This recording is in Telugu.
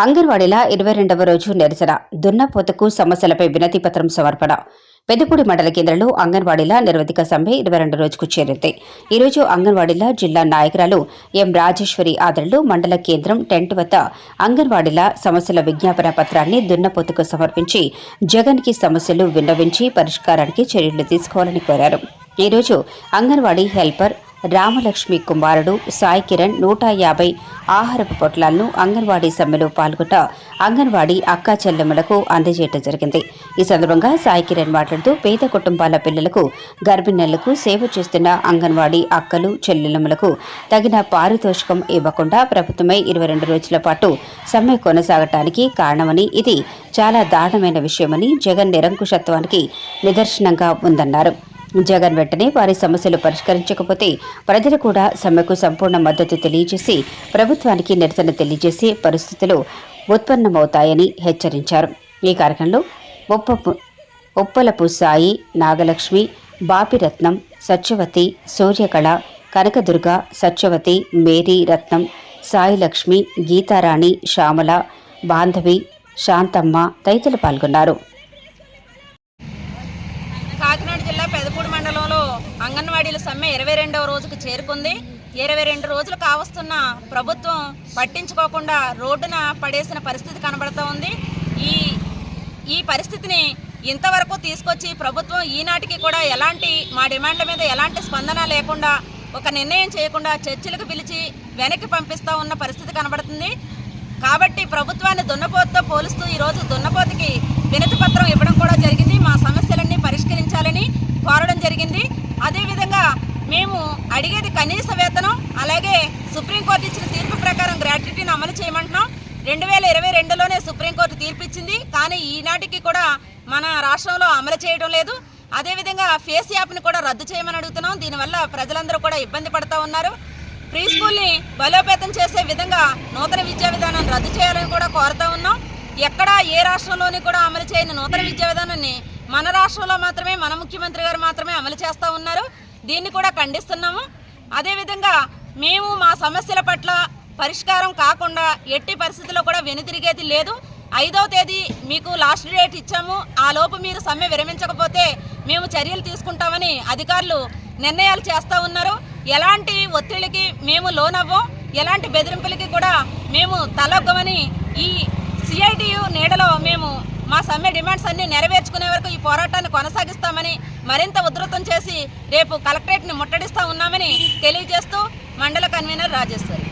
అంగన్వాడీల ఇరవై రెండవ రోజు నిరసన. దున్నపోతకు సమస్యలపై వినతి పత్రం సమర్పణ. పెద్దపూడి మండల కేంద్రంలో అంగన్వాడీల నిరవధిక సమ్మె ఇరవై రెండు రోజుకు చేరింది. ఈ రోజు అంగన్వాడీల జిల్లా నాయకురాలు ఎం రాజేశ్వరి ఆదరణలో మండల కేంద్రం టెంట్ వద్ద అంగన్వాడీల సమస్యల విజ్ఞాపన పత్రాన్ని దున్నపోతుకు సమర్పించి జగన్కి సమస్యలు విన్నవించి పరిష్కారానికి చర్యలు తీసుకోవాలని కోరారు. ఈరోజు అంగన్వాడీ హెల్పర్ రామలక్ష్మి కుమారుడు సాయి కిరణ్ నూట యాభై ఆహారపు పొట్లాలను అంగన్వాడీ సమ్మెలో పాల్గొన్న అంగన్వాడీ అక్కా చెల్లెమ్మలకు అందజేయడం జరిగింది. ఈ సందర్భంగా సాయి కిరణ్ మాట్లాడుతూ పేద కుటుంబాల పిల్లలకు గర్భిణులకు సేవ చేస్తున్న అంగన్వాడీ అక్కలు చెల్లెమ్మలకు తగిన పారితోషికం ఇవ్వకుండా ప్రభుత్వమే ఇరవై రెండు రోజుల పాటు సమ్మె కొనసాగటానికి కారణమని ఇది చాలా దారుణమైన విషయమని జగన్ నిరంకుశత్వానికి నిదర్శనంగా ఉందన్నారు. జగన్ వెంటనే వారి సమస్యలు పరిష్కరించకపోతే ప్రజలు కూడా సమ్మెకు సంపూర్ణ మద్దతు తెలియజేసి ప్రభుత్వానికి నిరసన తెలియజేసే పరిస్థితులు ఉత్పన్నమవుతాయని హెచ్చరించారు. ఈ కార్యక్రమంలో ఒప్పపు ఉప్పలపు సాయి నాగలక్ష్మి బాపిరత్నం సత్యవతి సూర్యకళ కనకదుర్గ సత్యవతి మేరీ రత్నం సాయిలక్ష్మి గీతారాణి శ్యామల బాంధవి శాంతమ్మ తదితరులు పాల్గొన్నారు. అంగన్వాడీల సమ్మె ఇరవై రెండవ రోజుకు చేరుకుంది. ఇరవై రెండు రోజులు కావస్తున్న ప్రభుత్వం పట్టించుకోకుండా రోడ్డున పడేసిన పరిస్థితి కనబడుతూ ఉంది. ఈ ఈ పరిస్థితిని ఇంతవరకు తీసుకొచ్చి ప్రభుత్వం ఈనాటికి కూడా ఎలాంటి మా డిమాండ్ల మీద ఎలాంటి స్పందన లేకుండా ఒక నిర్ణయం చేయకుండా చర్చలకు పిలిచి వెనక్కి పంపిస్తూ ఉన్న పరిస్థితి కనబడుతుంది. కాబట్టి ప్రభుత్వాన్ని దున్నపోతుతో పోలుస్తూ ఈరోజు దున్నపోతుకి వినతి పత్రం ఇవ్వడం కూడా జరిగింది. మా సమస్యలన్నీ పరిష్కరించాలని కోరడం జరిగింది. మేము అడిగేది కనీస వేతనం అలాగే సుప్రీంకోర్టు ఇచ్చిన తీర్పు ప్రకారం గ్రాట్యుటీని అమలు చేయమంటున్నాం. రెండు వేల ఇరవై రెండులోనే సుప్రీంకోర్టు తీర్పు ఇచ్చింది కానీ ఈనాటికి కూడా మన రాష్ట్రంలో అమలు చేయడం లేదు. అదేవిధంగా ఫేస్ యాప్ని కూడా రద్దు చేయమని అడుగుతున్నాం. దీనివల్ల ప్రజలందరూ కూడా ఇబ్బంది పడుతూ ఉన్నారు. ప్రీ స్కూల్ని బలోపేతం చేసే విధంగా నూతన విద్యా విధానాన్ని రద్దు చేయాలని కూడా కోరుతూ ఉన్నాం. ఎక్కడ ఏ రాష్ట్రంలోని కూడా అమలు చేయని నూతన విద్యా విధానాన్ని మన రాష్ట్రంలో మాత్రమే మన ముఖ్యమంత్రి గారు మాత్రమే అమలు చేస్తూ ఉన్నారు. దీన్ని కూడా ఖండిస్తున్నాము. అదేవిధంగా మేము మా సమస్యల పట్ల పరిష్కారం కాకుండా ఎట్టి పరిస్థితుల్లో కూడా వెనుతిరిగేది లేదు. ఐదవ తేదీ మీకు లాస్ట్ డేట్ ఇచ్చాము. ఆ లోపు మీరు సమ్మె విరమించకపోతే మేము చర్యలు తీసుకుంటామని అధికారులు నిర్ణయాలు చేస్తూ ఉన్నారు. ఎలాంటి ఒత్తిడికి మేము లోనవ్వం ఎలాంటి బెదిరింపులకి కూడా మేము తలొగ్గమని ఈ సిఐటియు నీడలో మా సమ్మె డిమాండ్స్ అన్ని నెరవేర్చుకునే వరకు ఈ పోరాటాన్ని కొనసాగిస్తామని మరింత ఉధృతం చేసి రేపు కలెక్టరేట్ని ముట్టడిస్తా ఉన్నామని తెలియజేస్తూ మండల కన్వీనర్ రాజేశ్వరి.